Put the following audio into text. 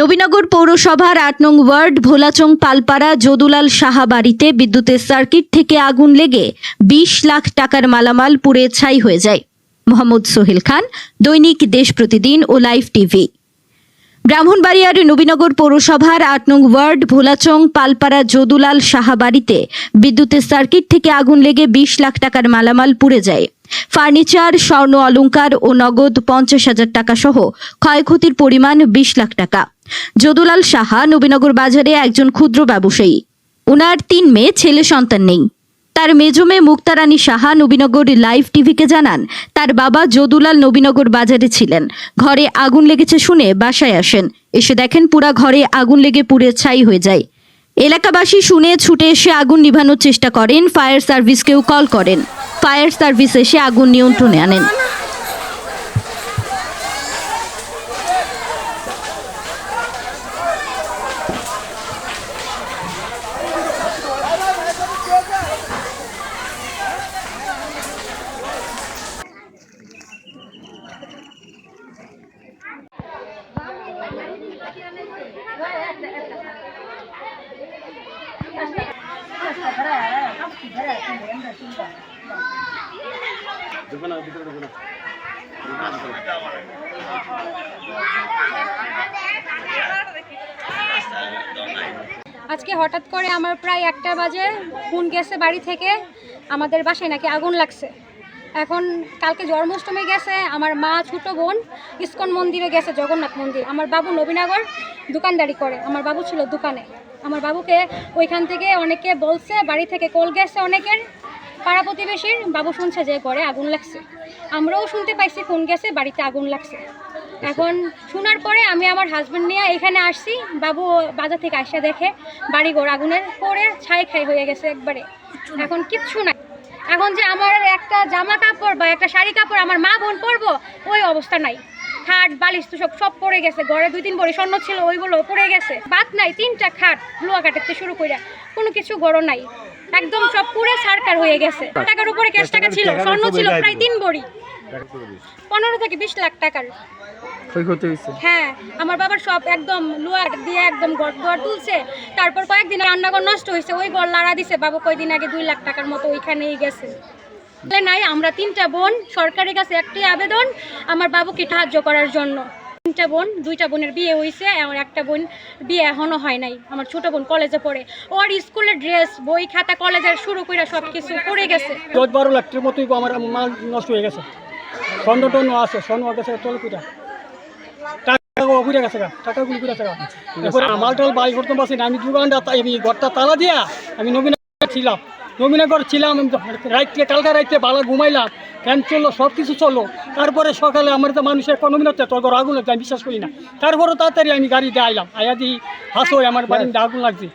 নবীনগর পৌরসভার আট নং ওয়ার্ড, ভোলাচং, পালপাড়া, যদুলাল সাহা বাড়িতে বিদ্যুতের সার্কিট থেকে আগুন লেগে বিশ লাখ টাকার মালামাল পুড়ে ছাই হয়ে যায়। মোহাম্মদ সোহেল খান, দৈনিক দেশ প্রতিদিন ও লাইভ টিভি। ব্রাহ্মণবাড়িয়ার নবীনগর পৌরসভার আট নং ওয়ার্ড, ভোলাচং, পালপাড়া, যদুলাল সাহা বাড়িতে বিদ্যুতের সার্কিট থেকে আগুন লেগে বিশ লাখ টাকার মালামাল পুড়ে যায়। ফার্নিচার, স্বর্ণ অলংকার ও নগদ পঞ্চাশ হাজার টাকা সহ ক্ষয়ক্ষতির পরিমাণ বিশ লাখ টাকা। যদুলাল সাহা নবীনগর বাজারে একজন ক্ষুদ্র ব্যবসায়ী। ওনার তিন মেয়ে, ছেলে সন্তান নেই। তার মেজ মেয়ে মুক্তারানী সাহা নবীনগর লাইভ টিভিকে জানান, তার বাবা যদুলাল নবীনগর বাজারে ছিলেন। ঘরে আগুন লেগেছে শুনে বাসায় আসেন। এসে দেখেন পুরা ঘরে আগুন লেগে পুড়ে ছাই হয়ে যায়। এলাকাবাসী শুনে ছুটে এসে আগুন নিভানোর চেষ্টা করেন, ফায়ার সার্ভিসকেও কল করেন। ফায়ার সার্ভিস এসে আগুন নিয়ন্ত্রণে আনেন। আজকে হঠাৎ করে আমার প্রায় একটা বাজে ফোন গেছে বাড়ি থেকে, আমাদের বাসায় নাকি আগুন লাগছে। এখন কালকে জন্মাষ্টমী গেছে, আমার মা, ছোট বোন, ইস্কন মন্দিরে গেছে, জগন্নাথ মন্দির। আমার বাবু নবীনগর দোকানদারি করে, আমার বাবু ছিল দোকানে। আমার বাবুকে ওইখান থেকে অনেকে বলছে, বাড়ি থেকে কল গেছে অনেকের প্রতিবেশীর বাবু শুনছে যে ঘরে আগুন লাগছে। আমরাও শুনতে পাইছি ফোন গেছে, বাড়িতে আগুন লাগছে। এখন শোনার পরে আমি আমার হাজব্যান্ড নিয়ে এখানে আসছি, বাবু বাজার থেকে আসে দেখে বাড়ি ঘর আগুনের পরে ছাই খাই হয়ে গেছে একবারে। এখন কিচ্ছু নাই। এখন যে আমার একটা জামা কাপড় বা একটা শাড়ি কাপড় আমার মা বোন পরবো, ওই অবস্থা নাই। খাট, বালিশ তো সব পড়ে গেছে। ঘরে দুই তিন বড়ি স্বর্ণ ছিল, ওইগুলো পড়ে গেছে। বাদ নাই, তিনটা খাট লোয়া কাটাতে শুরু করে কোনো কিছু গড় নাই। একদম সব পুরে সারকার হয়ে গেছে। টাকার উপরে ক্যাশ টাকা ছিল স্বর্ণ ছিল প্রায় তিন বড়ি পনেরো থেকে বিশ লাখ টাকার। হ্যাঁ আমার বাবার সব একদম লোয়ার দিয়ে একদম ঘর দুয়ার তুলছে। তারপর কয়েকদিন রান্নাঘর নষ্ট হয়েছে ওই ঘর লাড়া দিছে। বাবু কয়দিন আগে দুই লাখ টাকার মতো ওইখানেই গেছে। নাই আমরা তিনটা বোন সরকারের কাছে একটি আবেদন আমার বাবুকে সাহায্য করার জন্য। তিনটা বোন, দুইটা বোনের বিয়ে হয়েছে আমার একটা বোন বিয়ে এখনও হয় নাই। আমার ছোট বোন কলেজে পড়ে। ওর স্কুলের ড্রেস বই, খাতা কলেজের শুরু করে সব কিছু পড়ে গেছে। দশ বারো লাখ টাকার মতোই আমার মাল নষ্ট হয়ে গেছে। স্বর্ণ টর্ণ আছে, স্বর্ণ গেছে টল কুটা আমি দোকানটা আমি ঘরটা তালা দিয়া আমি নবীনগর ছিলাম। নবীনগর ছিলাম রাইতে, কালকা রাইতে বালা ঘুমাইলাম, ফ্যান চলল সব কিছু চলল। তারপরে সকালে আমার তো মানুষের কোনো মিনতে তোর ঘর আগুন লাগছে আমি বিশ্বাস করি না। তারপরে তাড়াতাড়ি আমি গাড়িতে আইলাম, আয়া দিই হাসো, আমার বাড়িতে আগুন লাগছে।